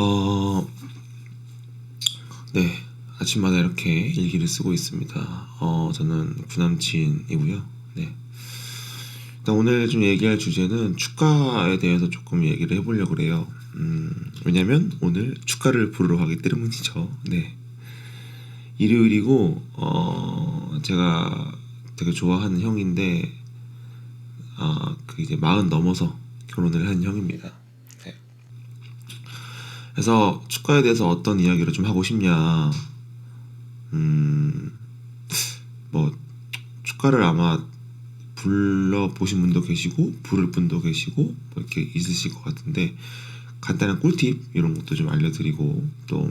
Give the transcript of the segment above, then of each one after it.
어, 네. 아침마다 이렇게 일기를 쓰고 있습니다. 어, 저는 구남친이고요. 네. 일단 오늘 좀 얘기할 주제는 축가에 대해서 조금 얘기를 해보려고 그래요. 음, 왜냐면 오늘 축가를 부르러 가기 때문이죠. 네. 일요일이고, 어, 제가 되게 좋아하는 형인데, 아, 그 이제 마흔 넘어서 결혼을 한 형입니다. 네. 그래서 축가에 대해서 어떤 이야기를 좀 하고 싶냐. 음, 뭐, 축가를 아마 불러보신 분도 계시고, 부를 분도 계시고, 뭐 이렇게 있으실 것 같은데, 간단한 꿀팁, 이런 것도 좀 알려드리고, 또,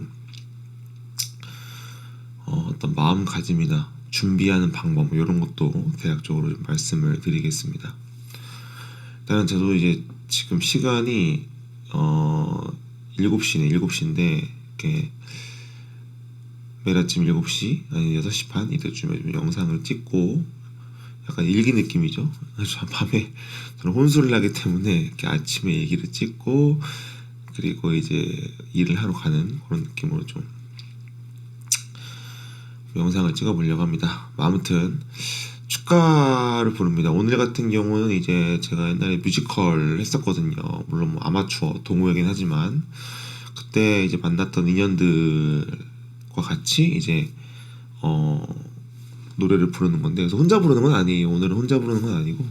어, 어떤 마음가짐이나 준비하는 방법, 뭐 이런 것도 대략적으로 좀 말씀을 드리겠습니다. 일단은 저도 이제 지금 시간이, 어, 7시네, 7시인데, 이렇게, 매일 아침 7시 아니 6시 반 이때쯤에 좀 영상을 찍고 약간 일기 느낌이죠. 밤에 저는 혼술을 하기 때문에 이렇게 아침에 얘기를 찍고 그리고 이제 일을 하러 가는 그런 느낌으로 좀 영상을 찍어 보려고 합니다. 아무튼 축가를 부릅니다. 오늘 같은 경우는 이제 제가 옛날에 뮤지컬 했었거든요. 물론 뭐 아마추어 동호회긴 하지만 그때 이제 만났던 인연들과 같이 이제 어 노래를 부르는 건데 그래서 혼자 부르는 건 아니에요. 오늘은 혼자 부르는 건 아니고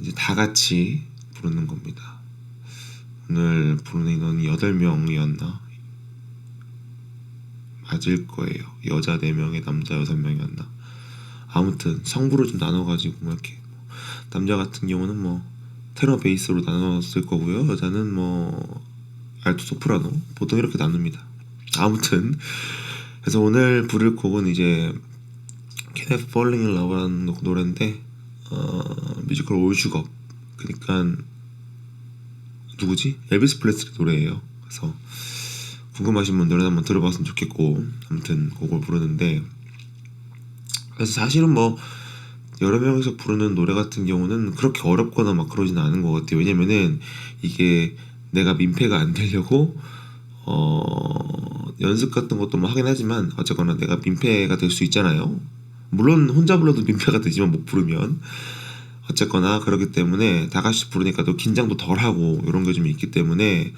이제 다 같이 부르는 겁니다. 오늘 부르는 인원이 8명이었나? 맞을 거예요. 여자 4명에 남자 6명이었나? 아무튼 성부를 좀 나눠가지고 뭐 이렇게 남자 같은 경우는 뭐 테너 베이스로 나눴을 거고요. 여자는 뭐 알토 소프라노 보통 이렇게 나눕니다. 아무튼 그래서 오늘 부를 곡은 이제 Kenneth Falling in Love라는 노래인데 어, 뮤지컬 올 슈겁 그러니까 누구지? 엘비스 프레슬리 노래예요. 그래서 궁금하신 분들은 한번 들어봤으면 좋겠고 아무튼 곡을 부르는데 그래서 사실은 뭐 여러 명이서 부르는 노래 같은 경우는 그렇게 어렵거나 막 그러진 않은 것 같아요. 왜냐면은 이게 내가 민폐가 안 되려고 어 연습 같은 것도 뭐 하긴 하지만 어쨌거나 내가 민폐가 될 수 있잖아요. 물론 혼자 불러도 민폐가 되지만 못 부르면 어쨌거나 그렇기 때문에 다 같이 부르니까 또 긴장도 덜 하고 이런 게 좀 있기 때문에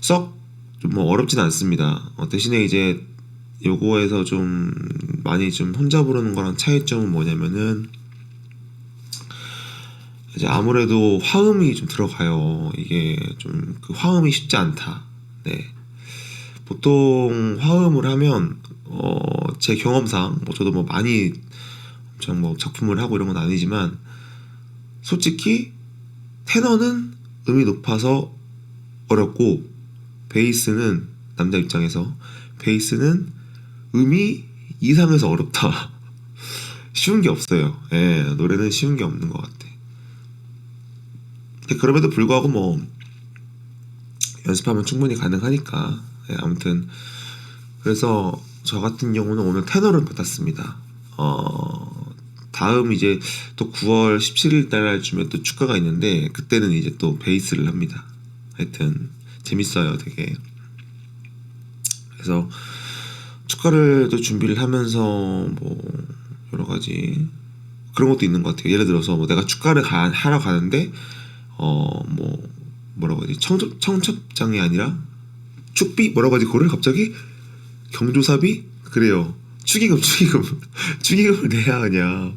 썩 좀 뭐 어렵진 않습니다. 어, 대신에 이제 요거에서 좀 많이 좀 혼자 부르는 거랑 차이점은 뭐냐면은 이제 아무래도 화음이 좀 들어가요. 이게 좀 그 화음이 쉽지 않다. 네. 보통 화음을 하면 어 제 경험상 뭐 저도 뭐 많이 엄청 뭐 작품을 하고 이런 건 아니지만 솔직히 테너는 음이 높아서 어렵고 베이스는 남자 입장에서 베이스는 음이 이상해서 어렵다. 쉬운 게 없어요. 예, 노래는 쉬운 게 없는 것 같아. 그럼에도 불구하고 뭐 연습하면 충분히 가능하니까. 예, 아무튼 그래서 저 같은 경우는 오늘 테너를 받았습니다. 어, 다음 이제 또 9월 17일 달쯤에 또 축가가 있는데 그때는 이제 또 베이스를 합니다. 하여튼 재밌어요, 되게. 그래서 축가를 또 준비를 하면서 뭐 여러 가지 그런 것도 있는 것 같아요. 예를 들어서 뭐 내가 축가를 가, 하러 가는데 어 뭐 뭐라고 되지 청첩 청첩장이 아니라 축비 뭐라고 하지 그거를 갑자기 경조사비 그래요. 축의금 축의금 축의금을 내야 하냐.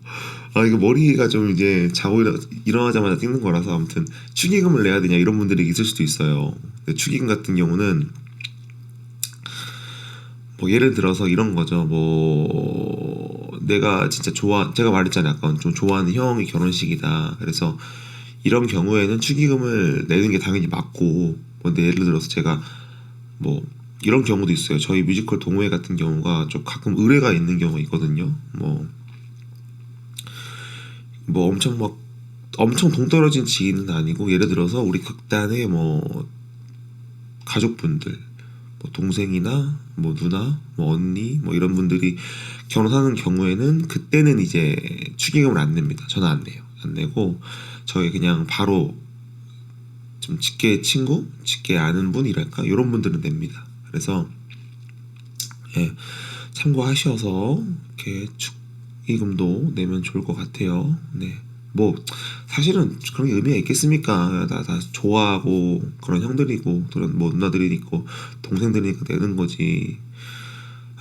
아 이거 머리가 좀 이제 자고 일어, 일어나자마자 찍는 거라서 아무튼 축의금을 내야 되냐 이런 분들이 있을 수도 있어요. 축의금 같은 경우는 뭐 예를 들어서 이런 거죠. 뭐 내가 진짜 좋아 제가 말했잖아요. 아까 좀 좋아하는 형이 결혼식이다. 그래서 이런 경우에는 축의금을 내는 게 당연히 맞고 근데 예를 들어서 제가 뭐 이런 경우도 있어요. 저희 뮤지컬 동호회 같은 경우가 좀 가끔 의뢰가 있는 경우가 있거든요. 뭐, 뭐 엄청 막 엄청 동떨어진 지인은 아니고 예를 들어서 우리 극단의 뭐 가족분들 뭐 동생이나 뭐 누나 뭐 언니 뭐 이런 분들이 결혼하는 경우에는 그때는 이제 축의금을 안 냅니다. 저는 안 내요. 안 내고 저희 그냥 바로 좀 직계 친구, 직계 아는 분이랄까 이런 분들은 됩니다. 그래서 예, 참고하셔서 이렇게 축의금도 내면 좋을 것 같아요. 네. 뭐 사실은 그런 게 의미가 있겠습니까? 다, 다 좋아하고 그런 형들이고 그런 뭐 누나들이 있고 동생들이니까 내는 거지.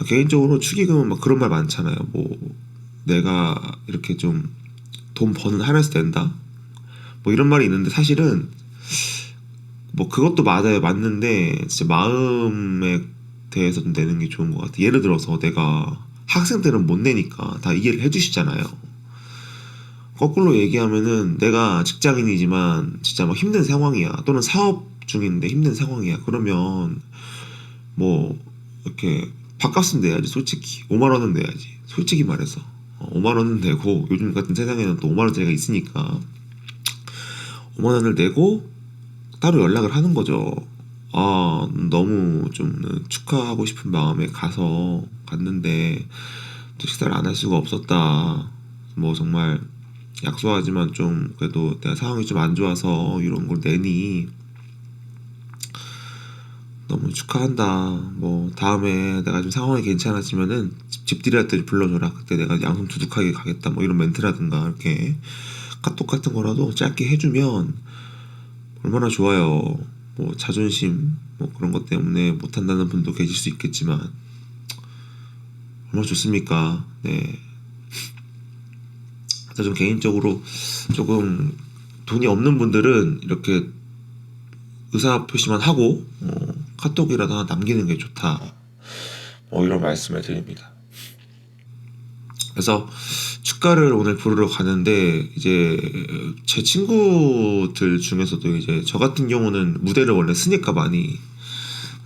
개인적으로 축의금은 막 그런 말 많잖아요. 뭐 내가 이렇게 좀 돈 버는 하면서 낸다. 뭐 이런 말이 있는데 사실은 뭐 그것도 맞아요. 맞는데 진짜 마음에 대해서 좀 내는 게 좋은 것 같아. 예를 들어서 내가 학생 때는 못 내니까 다 이해를 해주시잖아요. 거꾸로 얘기하면은 내가 직장인이지만 진짜 막 힘든 상황이야. 또는 사업 중인데 힘든 상황이야. 그러면 뭐 이렇게 밥값은 내야지 솔직히 5만 원은 내야지 솔직히 말해서 어, 5만 원은 내고 요즘 같은 세상에는 또 5만 원짜리가 있으니까 5만 원을 내고 따로 연락을 하는 거죠. 아 너무 좀 축하하고 싶은 마음에 가서 갔는데 또 식사를 안 할 수가 없었다. 뭐 정말 약소하지만 좀 그래도 내가 상황이 좀 안 좋아서 이런 걸 내니 너무 축하한다. 뭐 다음에 내가 좀 상황이 괜찮아지면은 집, 집들이할 때 불러줘라. 그때 내가 양손 두둑하게 가겠다. 뭐 이런 멘트라든가 이렇게 카톡 같은 거라도 짧게 해주면 얼마나 좋아요. 뭐 자존심 뭐 그런 것 때문에 못한다는 분도 계실 수 있겠지만 얼마나 좋습니까? 네. 그래서 좀 개인적으로 조금 돈이 없는 분들은 이렇게 의사 표시만 하고 어, 카톡이라도 하나 남기는 게 좋다. 뭐 이런 말씀을 드립니다. 그래서 축가를 오늘 부르러 가는데 이제 제 친구들 중에서도 이제 저 같은 경우는 무대를 원래 쓰니까 많이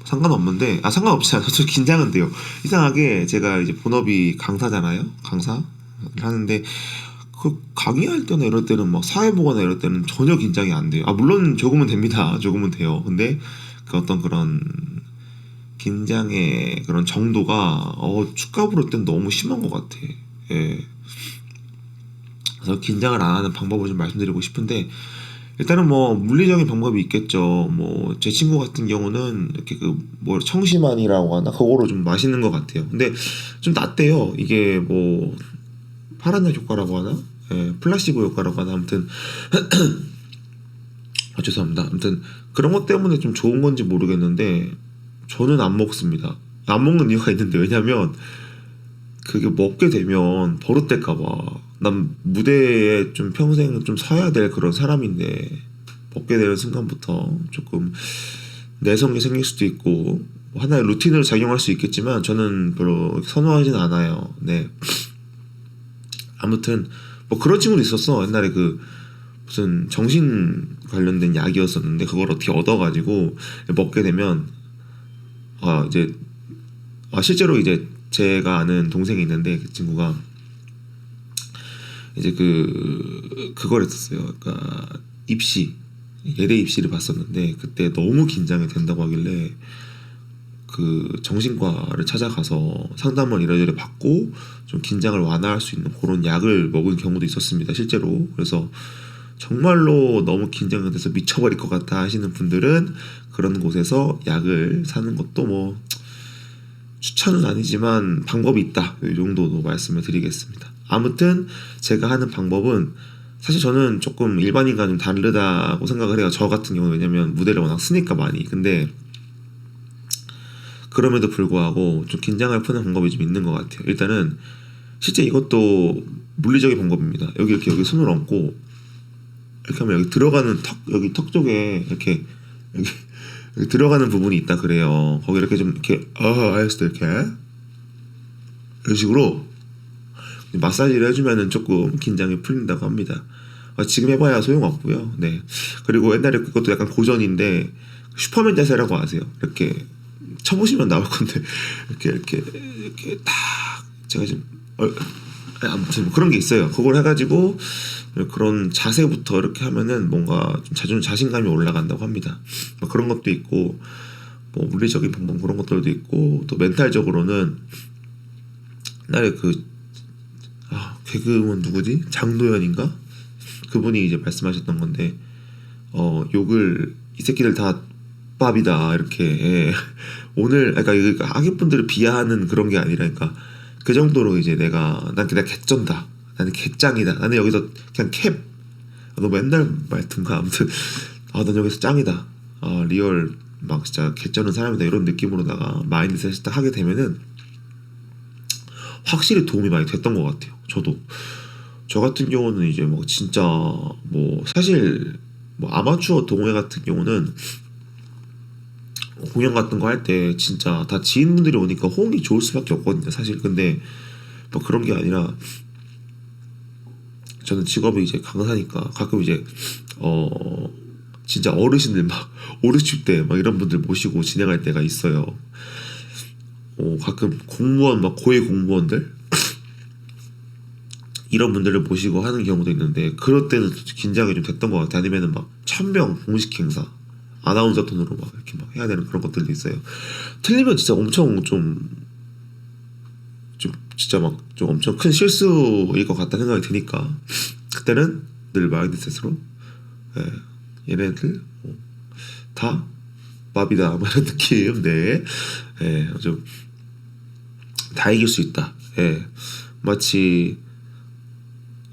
상관없는데 아 상관없지 않아요. 저 긴장은 돼요. 이상하게 제가 이제 본업이 강사잖아요. 강사 하는데 그 강의할 때나 이럴 때는 막 사회 보거나 이럴 때는 전혀 긴장이 안 돼요. 아 물론 조금은 됩니다. 조금은 돼요. 근데 그 어떤 그런 긴장의 그런 정도가 어 축가 부를 땐 너무 심한 것 같아. 예. 그래서 긴장을 안 하는 방법을 좀 말씀드리고 싶은데 일단은 뭐 물리적인 방법이 있겠죠. 뭐 제 친구 같은 경우는 이렇게 그 뭐 청심환이라고 하나 그거로 좀 마시는 것 같아요. 근데 좀 낫대요. 이게 뭐 파란약 효과라고 하나? 예, 플라시보 효과라고 하나 아무튼 아 죄송합니다. 아무튼 그런 것 때문에 좀 좋은 건지 모르겠는데 저는 안 먹습니다. 안 먹는 이유가 있는데 왜냐면 그게 먹게 되면 버릇될까봐 난 무대에 좀 평생 좀 서야 될 그런 사람인데 먹게 되는 순간부터 조금 내성이 생길 수도 있고 뭐 하나의 루틴으로 작용할 수 있겠지만 저는 별로 선호하진 않아요. 네. 아무튼 뭐 그런 친구도 있었어. 옛날에 그 무슨 정신 관련된 약이었었는데 그걸 어떻게 얻어가지고 먹게 되면 아 이제 아 실제로 이제 제가 아는 동생이 있는데 그 친구가 이제 그 그걸 했었어요. 그러니까 입시 예대 입시를 봤었는데 그때 너무 긴장이 된다고 하길래 그 정신과를 찾아가서 상담을 이래저래 받고 좀 긴장을 완화할 수 있는 그런 약을 먹은 경우도 있었습니다. 실제로 그래서 정말로 너무 긴장이 돼서 미쳐버릴 것 같다 하시는 분들은 그런 곳에서 약을 사는 것도 뭐 추천은 아니지만 방법이 있다 이 정도도 말씀을 드리겠습니다. 아무튼 제가 하는 방법은 사실 저는 조금 일반인과 좀 다르다고 생각을 해요. 저 같은 경우 왜냐면 무대를 워낙 쓰니까 많이 근데 그럼에도 불구하고 좀 긴장을 푸는 방법이 좀 있는 것 같아요. 일단은 실제 이것도 물리적인 방법입니다. 여기 이렇게 여기 손을 얹고 이렇게 하면 여기 들어가는 턱 여기 턱 쪽에 이렇게 여기, 여기 들어가는 부분이 있다 그래요. 거기 이렇게 좀 이렇게 어 했을 때 이렇게 이런 식으로 마사지를 해주면은 조금 긴장이 풀린다고 합니다. 아, 지금 해봐야 소용없고요. 네. 그리고 옛날에 그것도 약간 고전인데 슈퍼맨 자세라고 아세요? 이렇게 쳐보시면 나올 건데 이렇게 이렇게 이렇게 딱 제가 지금 어, 아무튼 뭐 그런 게 있어요. 그걸 해가지고 그런 자세부터 이렇게 하면은 뭔가 좀 자존 자신감이 올라간다고 합니다. 뭐 그런 것도 있고 뭐 물리적인 방법 그런 것들도 있고 또 멘탈적으로는 옛날에 그 아, 개그우먼 누구지 장도연인가 그분이 이제 말씀하셨던 건데 어 욕을 이 새끼들 다 밥이다 이렇게 예. 오늘 그러니까 이거 하객분들을 비하하는 그런 게 아니라 그러니까. 그 정도로 이제 내가 난 그냥 개쩐다. 나는 개짱이다. 나는 여기서 그냥 캡. 너 맨날 말든가? 아무튼. 아난 여기서 짱이다. 아 리얼 막 진짜 개쩌는 사람이다. 이런 느낌으로다가 마인드셋을 딱 하게 되면은 확실히 도움이 많이 됐던 것 같아요. 저도. 저 같은 경우는 이제 뭐 진짜 뭐 사실 뭐 아마추어 동호회 같은 경우는 공연 같은 거 할 때 진짜 다 지인분들이 오니까 호응이 좋을 수밖에 없거든요 사실. 근데 뭐 그런 게 아니라 저는 직업이 이제 강사니까 가끔 이제 어 진짜 어르신들 막 5, 60대 막 이런 분들 모시고 진행할 때가 있어요. 어 가끔 공무원 막 고위 공무원들? 이런 분들을 모시고 하는 경우도 있는데 그럴 때는 긴장이 좀 됐던 것 같아요. 아니면은 막 천명 공식 행사 아나운서 톤으로 막 이렇게 막 해야 되는 그런 것들도 있어요. 틀리면 진짜 엄청 좀, 좀 진짜 막 좀 엄청 큰 실수일 것 같다는 생각이 드니까 그때는 늘 마인드셋으로 예, 얘네들 뭐, 다 밥이다 뭐 이런 느낌 네, 예, 좀 다 이길 수 있다. 예, 마치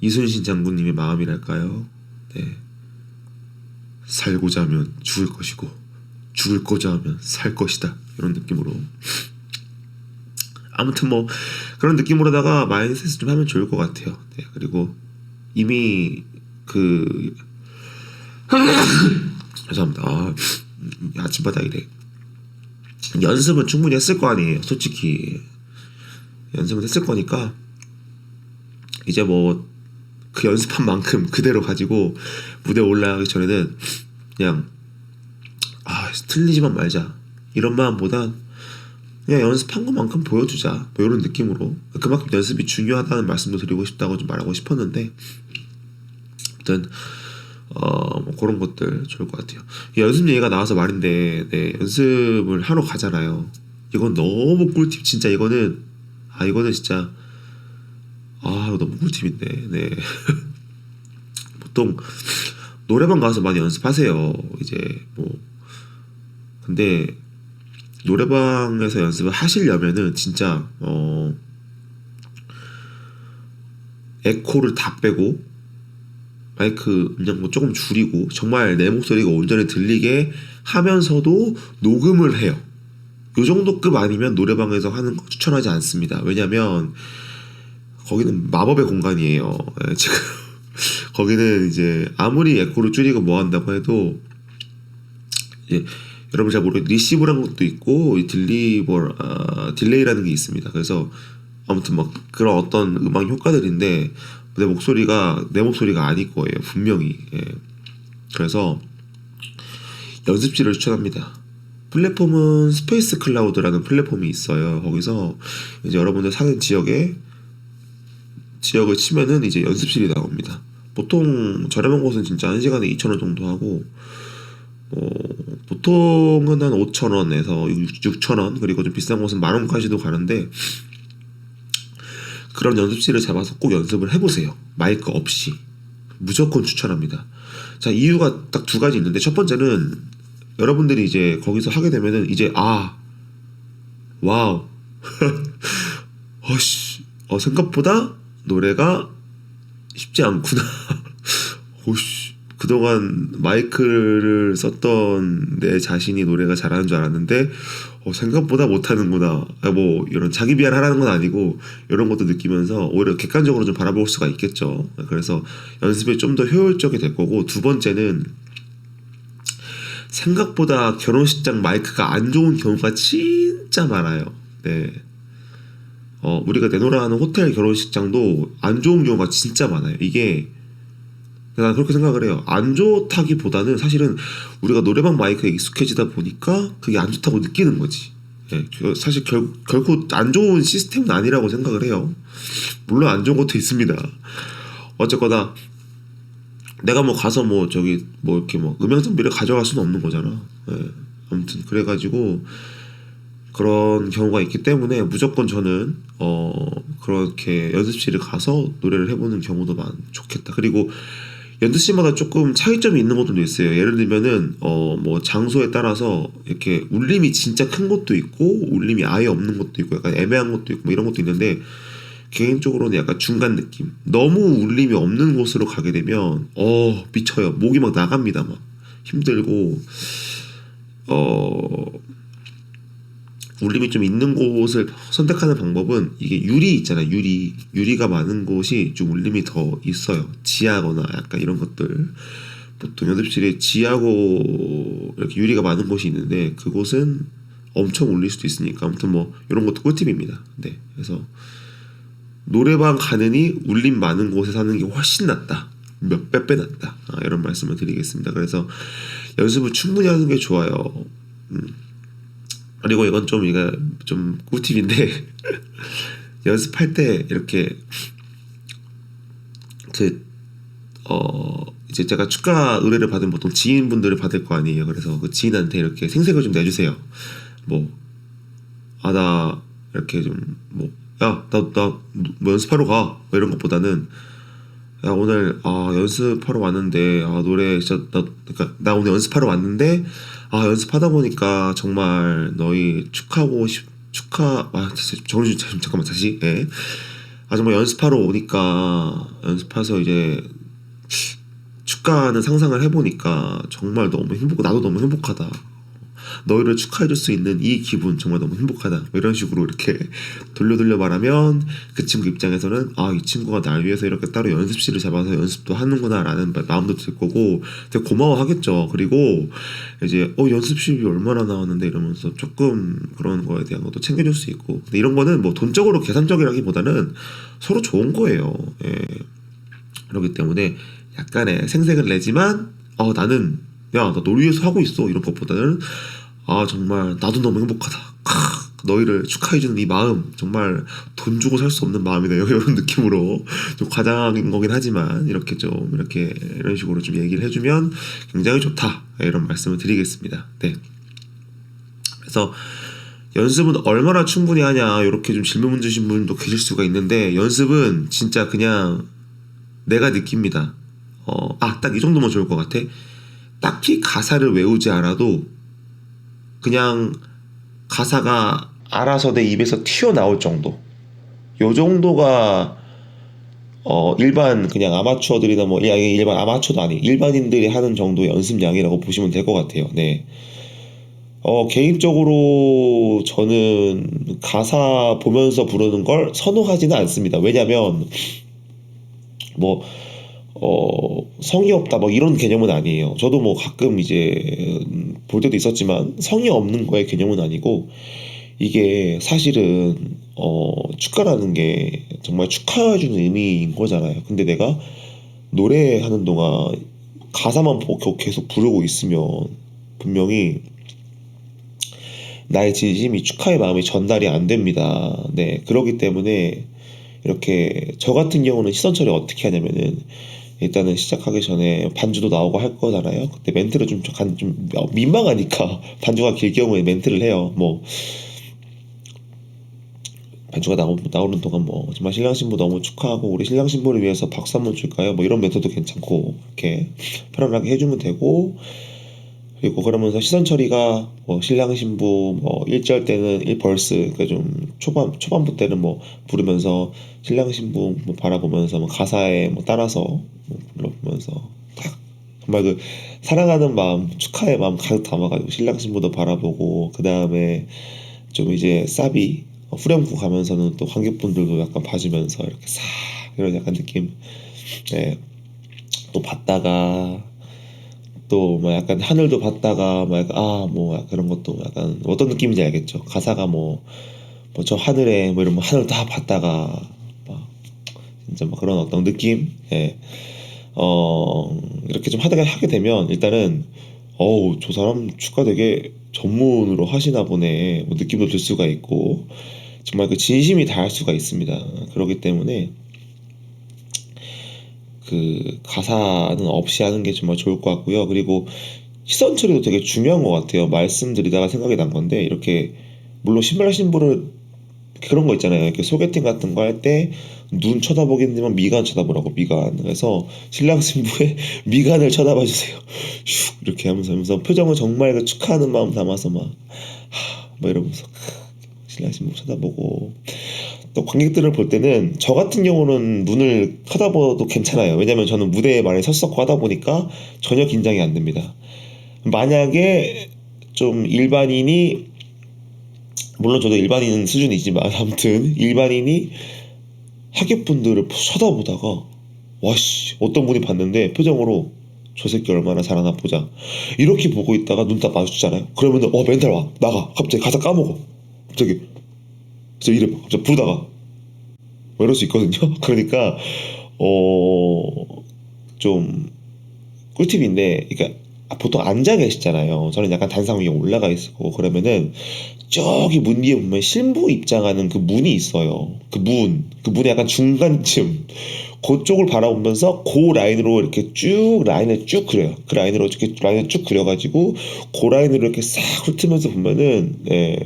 이순신 장군님의 마음이랄까요. 네. 살고자 하면 죽을 것이고 죽을고자 하면 살 것이다 이런 느낌으로 아무튼 뭐 그런 느낌으로다가 마인드셋 좀 하면 좋을 것 같아요. 네, 그리고 이미 그 죄송합니다. 아, 아침마다 이래 연습은 충분히 했을 거 아니에요. 솔직히 연습은 했을 거니까 이제 뭐 그 연습한 만큼 그대로 가지고 무대 올라가기 전에는 그냥 아 틀리지만 말자. 이런 마음보다 그냥 연습한 것만큼 보여주자. 뭐 이런 느낌으로. 그만큼 연습이 중요하다는 말씀도 드리고 싶다고 좀 말하고 싶었는데 아무튼 어 뭐 그런 것들 좋을 것 같아요. 연습 얘기가 나와서 말인데 네, 연습을 하러 가잖아요. 이건 너무 꿀팁. 진짜 이거는 아 이거는 진짜 아 너무 꿀팁인데 네 보통 노래방 가서 많이 연습하세요 이제 뭐 근데 노래방에서 연습을 하시려면은 진짜 어 에코를 다 빼고 마이크 음량도 조금 줄이고 정말 내 목소리가 온전히 들리게 하면서도 녹음을 해요. 요 정도 급 아니면 노래방에서 하는 거 추천하지 않습니다. 왜냐면 거기는 마법의 공간이에요. 예, 지금 거기는 이제 아무리 에코를 줄이고 뭐 한다고 해도 이제 여러분 잘 모르는 리시브라는 것도 있고 딜리버 아, 딜레이라는 게 있습니다. 그래서 아무튼 막 그런 어떤 음악 효과들인데 내 목소리가 내 목소리가 아닐 거예요 분명히. 예. 그래서 연습실을 추천합니다. 플랫폼은 스페이스 클라우드라는 플랫폼이 있어요. 거기서 이제 여러분들 사는 지역에 지역을 치면은 이제 연습실이 나옵니다. 보통 저렴한 곳은 진짜 1시간에 2,000원 정도 하고 뭐 보통은 한 5,000원에서 6,000원 그리고 좀 비싼 곳은 만 원까지도 가는데 그런 연습실을 잡아서 꼭 연습을 해보세요. 마이크 없이 무조건 추천합니다. 자 이유가 딱 두 가지 있는데 첫 번째는 여러분들이 이제 거기서 하게 되면은 이제 아 와우 어씨 어 생각보다 노래가 쉽지 않구나. 오씨 그동안 마이크를 썼던 내 자신이 노래가 잘하는 줄 알았는데 어, 생각보다 못하는구나. 아, 뭐 이런 자기 비하하라는 건 아니고 이런 것도 느끼면서 오히려 객관적으로 좀 바라볼 수가 있겠죠. 그래서 연습이 좀 더 효율적이 될 거고 두 번째는 생각보다 결혼식장 마이크가 안 좋은 경우가 진짜 많아요. 네. 어, 우리가 내노라 하는 호텔 결혼식장도 안 좋은 경우가 진짜 많아요. 이게 난 그렇게 생각을 해요. 안 좋다기보다는 사실은 우리가 노래방 마이크에 익숙해지다 보니까 그게 안 좋다고 느끼는 거지. 예, 사실 결, 결코 안 좋은 시스템은 아니라고 생각을 해요. 물론 안 좋은 것도 있습니다. 어쨌거나 내가 뭐 가서 뭐 저기 뭐 이렇게 뭐 음향 장비를 가져갈 수는 없는 거잖아. 예, 아무튼 그래가지고 그런 경우가 있기 때문에 무조건 저는 어 그렇게 연습실을 가서 노래를 해보는 경우도 많 좋겠다. 그리고 연습실마다 조금 차이점이 있는 것도 있어요. 예를 들면은 어 뭐 장소에 따라서 이렇게 울림이 진짜 큰 것도 있고 울림이 아예 없는 것도 있고 약간 애매한 것도 있고 뭐 이런 것도 있는데 개인적으로는 약간 중간 느낌. 너무 울림이 없는 곳으로 가게 되면 어 미쳐요. 목이 막 나갑니다. 막 힘들고 어 울림이 좀 있는 곳을 선택하는 방법은 이게 유리 있잖아요. 유리 유리가 많은 곳이 좀 울림이 더 있어요. 지하거나 약간 이런 것들 보통 연습실에 지하고 이렇게 유리가 많은 곳이 있는데 그곳은 엄청 울릴 수도 있으니까 아무튼 뭐 이런 것도 꿀팁입니다. 네, 그래서 노래방 가느니 울림 많은 곳에 사는 게 훨씬 낫다. 몇배빼 낫다. 아, 이런 말씀을 드리겠습니다. 그래서 연습을 충분히 하는 게 좋아요. 음. 그리고 이건 좀 이거 좀 꿀팁인데 연습할 때 이렇게 그 어 이제 제가 축가 의뢰를 받은 보통 지인분들을 받을 거 아니에요. 그래서 그 지인한테 이렇게 생색을 좀 내주세요. 뭐 아 나 이렇게 좀 뭐 야 나 나뭐 연습하러 가뭐 이런 것보다는 야 오늘 아 연습하러 왔는데 아 노래 진짜 나 그러니까 나 오늘 연습하러 왔는데 아 연습하다 보니까 정말 너희 축하하고 싶 축하 아 정신 좀 잠깐만 다시 예. 아 정말 연습하러 오니까 연습해서 이제 축가하는 상상을 해보니까 정말 너무 행복고 나도 너무 행복하다. 너희를 축하해줄 수 있는 이 기분 정말 너무 행복하다. 뭐 이런 식으로 이렇게 돌려 돌려 말하면 그 친구 입장에서는 아 이 친구가 날 위해서 이렇게 따로 연습실을 잡아서 연습도 하는구나라는 마음도 들 거고 되게 고마워하겠죠. 그리고 이제 어 연습실이 얼마나 나왔는데 이러면서 조금 그런 거에 대한 것도 챙겨줄 수 있고 근데 이런 거는 뭐 돈적으로 계산적이라기보다는 서로 좋은 거예요. 예. 그렇기 때문에 약간의 생색을 내지만 어 나는 야나 너를 위해서 하고 있어 이런 것보다는 아 정말 나도 너무 행복하다. 크, 너희를 축하해주는 이 마음 정말 돈 주고 살 수 없는 마음이다. 이런 느낌으로 좀 과장인 거긴 하지만 이렇게 좀 이렇게 이런 식으로 좀 얘기를 해주면 굉장히 좋다. 이런 말씀을 드리겠습니다. 네. 그래서 연습은 얼마나 충분히 하냐 이렇게 좀 질문 주신 분도 계실 수가 있는데 연습은 진짜 그냥 내가 느낍니다. 어, 아, 딱 이 정도면 좋을 것 같아. 딱히 가사를 외우지 않아도 그냥 가사가 알아서 내 입에서 튀어나올 정도. 요 정도가 어, 일반 그냥 아마추어들이나 뭐 야, 이게 일반 아마추어도 아니 일반인들이 하는 정도의 연습량이라고 보시면 될 것 같아요. 네. 어, 개인적으로 저는 가사 보면서 부르는 걸 선호하지는 않습니다. 왜냐면 뭐 어, 성의 없다 뭐 이런 개념은 아니에요. 저도 뭐 가끔 이제 볼 때도 있었지만 성의 없는 거의 개념은 아니고 이게 사실은 어, 축가라는 게 정말 축하해주는 의미인 거잖아요. 근데 내가 노래하는 동안 가사만 보고 계속 부르고 있으면 분명히 나의 진심이 축하의 마음이 전달이 안 됩니다. 네, 그러기 때문에 이렇게 저 같은 경우는 시선 처리 어떻게 하냐면은 일단은 시작하기 전에 반주도 나오고 할 거잖아요. 그때 멘트를 좀, 좀, 좀 민망하니까 반주가 길 경우에 멘트를 해요. 뭐 반주가 나오, 나오는 동안 뭐 정말 신랑 신부 너무 축하하고 우리 신랑 신부를 위해서 박수 한번 줄까요? 뭐 이런 멘트도 괜찮고 이렇게 편안하게 해주면 되고 그리고 그러면서 시선 처리가 뭐 신랑 신부 뭐 1절 때는 1벌스 그러니까 좀 초반 초반부 때는 뭐 부르면서 신랑 신부 뭐 바라보면서 뭐 가사에 뭐 따라서 뭐 불러보면서 딱 정말 그 사랑하는 마음 축하의 마음 가득 담아가지고 신랑 신부도 바라보고 그 다음에 좀 이제 사비 후렴구 가면서는 또 관객분들도 약간 봐주면서 이렇게 싹 이런 약간 느낌 네. 또 봤다가 또 뭐 약간 하늘도 봤다가 막 아뭐 그런 것도 약간 어떤 느낌인지 알겠죠. 가사가 뭐 뭐 저 하늘에 뭐 이런 뭐 하늘 다 봤다가 막 진짜 막 그런 어떤 느낌. 예. 어 이렇게 좀 하다가 하게 되면 일단은 어우 저 사람 축가 되게 전문으로 하시나 보네 뭐 느낌도 들 수가 있고 정말 그 진심이 다할 수가 있습니다. 그렇기 때문에 그 가사는 없이 하는 게 정말 좋을 것 같고요. 그리고 시선 처리도 되게 중요한 것 같아요. 말씀드리다가 생각이 난 건데 이렇게 물론 신발 신부를 그런 거 있잖아요. 이렇게 소개팅 같은 거 할 때 눈 쳐다보긴 되면 미간 쳐다보라고 미간. 그래서 신랑 신부의 미간을 쳐다봐 주세요. 슉 이렇게 하면서 하면서 표정은 정말 그 축하하는 마음 담아서 막 하, 막 이러면서 신랑 신부 쳐다보고 또 관객들을 볼 때는 저 같은 경우는 눈을 쳐다봐도 괜찮아요. 왜냐면 저는 무대에 많이 섰었고 하다 보니까 전혀 긴장이 안 됩니다. 만약에 좀 일반인이 물론 저도 일반인 수준이지만 아무튼 일반인이 하객분들을 쳐다보다가 와씨 어떤 분이 봤는데 표정으로 저 새끼 얼마나 잘하나 보자. 이렇게 보고 있다가 눈 딱 마주치잖아요. 그러면 어 멘탈 와. 나가. 갑자기 가사 까먹어. 갑자기. 저 봐. 갑자기 부르다가. 뭐 이럴 수 있거든요. 그러니까 어 좀 꿀팁인데 그러니까 보통 앉아 계시잖아요 저는 약간 단상 위에 올라가 있고 그러면은 저기 문 뒤에 보면 신부 입장하는 그 문이 있어요. 그 문, 그 문의 약간 중간쯤 그쪽을 바라보면서 그 라인으로 이렇게 쭉 라인을 쭉 그려요. 그 라인으로 이렇게 라인을 쭉 그려가지고 그 라인으로 이렇게 싹 훑으면서 보면은 예,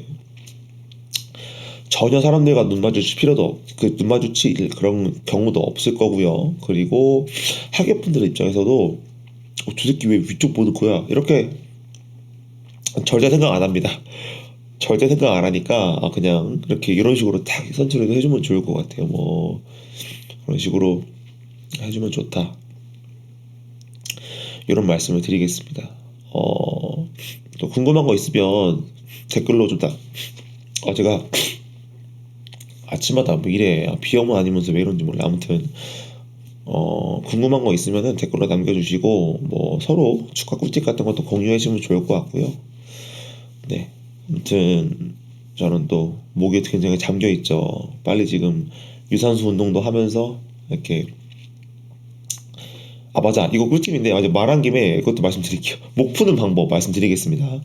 전혀 사람들과 눈 마주칠 필요도 그 눈 마주칠 그런 경우도 없을 거고요. 그리고 하객분들 입장에서도 어, 저 새끼 왜 위쪽 보는 거야? 이렇게 절대 생각 안 합니다. 절대 생각 안 하니까 아, 그냥 이렇게 이런 식으로 딱 선처를 해주면 좋을 것 같아요. 뭐 그런 식으로 해주면 좋다. 이런 말씀을 드리겠습니다. 어, 또 궁금한 거 있으면 댓글로 좀 딱. 아 제가 아침마다 뭐 이래 아, 비염은 아니면서 왜 이런지 몰라. 아무튼 어, 궁금한 거 있으면은 댓글로 남겨주시고 뭐 서로 축하 꿀팁 같은 것도 공유해 주시면 좋을 것 같고요. 네. 아무튼 저는 또 목이 굉장히 잠겨 있죠. 빨리 지금 유산소 운동도 하면서 이렇게 아 맞아 이거 꿀팁인데 맞아 말한 김에 이것도 말씀드릴게요. 목 푸는 방법 말씀드리겠습니다.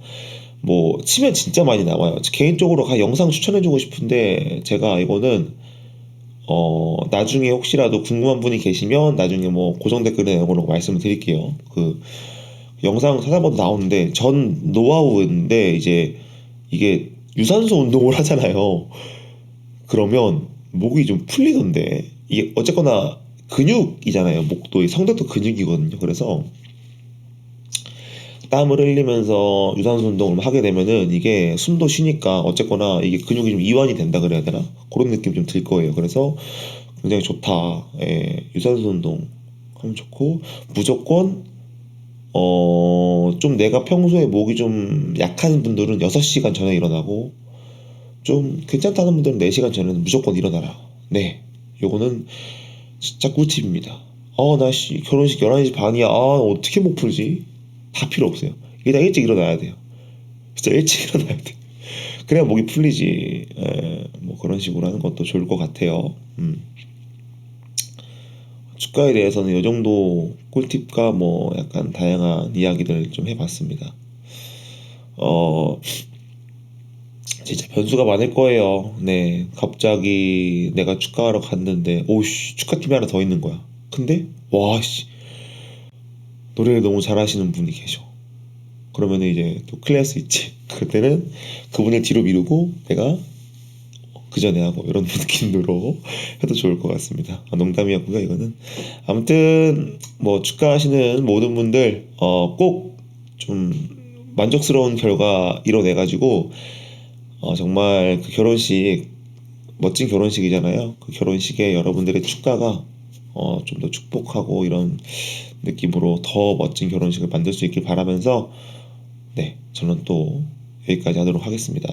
뭐 치면 진짜 많이 나와요. 개인적으로 가 영상 추천해주고 싶은데 제가 이거는 어 나중에 혹시라도 궁금한 분이 계시면 나중에 뭐 고정 댓글에 이걸로 말씀을 드릴게요. 그 영상 찾아봐도 나오는데 전 노하우인데 이제 이게 유산소 운동을 하잖아요. 그러면 목이 좀 풀리던데 이게 어쨌거나 근육이잖아요. 목도 성대도 근육이거든요. 그래서 땀을 흘리면서 유산소 운동을 하게 되면은 이게 숨도 쉬니까 어쨌거나 이게 근육이 좀 이완이 된다 그래야 되나 그런 느낌 좀 들 거예요. 그래서 굉장히 좋다. 예, 유산소 운동 하면 좋고 무조건 어, 좀 내가 평소에 목이 좀 약한 분들은 6시간 전에 일어나고 좀 괜찮다는 분들은 4시간 전에는 무조건 일어나라. 네. 요거는 진짜 꿀팁입니다. 아, 나 씨, 결혼식 11시 반이야. 아, 어떻게 못 풀지? 다 필요 없어요. 일단 일찍 일어나야 돼요. 진짜 일찍 일어나야 돼. 그래야 목이 풀리지. 에, 뭐 그런 식으로 하는 것도 좋을 것 같아요. 음. 축가에 대해서는 이 정도 꿀팁과 뭐 약간 다양한 이야기들 좀 해봤습니다. 어, 진짜 변수가 많을 거예요. 네, 갑자기 내가 축가하러 갔는데, 오씨, 축가팀이 하나 더 있는 거야. 근데, 와, 씨, 노래를 너무 잘하시는 분이 계셔. 그러면 이제 또 클래스 있지. 그때는 그분을 뒤로 미루고 내가 그 전에 하고 이런 느낌으로 해도 좋을 것 같습니다. 아, 농담이었고요, 이거는. 아무튼 뭐 축하하시는 모든 분들 어, 꼭 좀 만족스러운 결과 이뤄내 가지고 어, 정말 그 결혼식 멋진 결혼식이잖아요. 그 결혼식에 여러분들의 축가가 어, 좀 더 축복하고 이런 느낌으로 더 멋진 결혼식을 만들 수 있길 바라면서 네, 저는 또 여기까지 하도록 하겠습니다.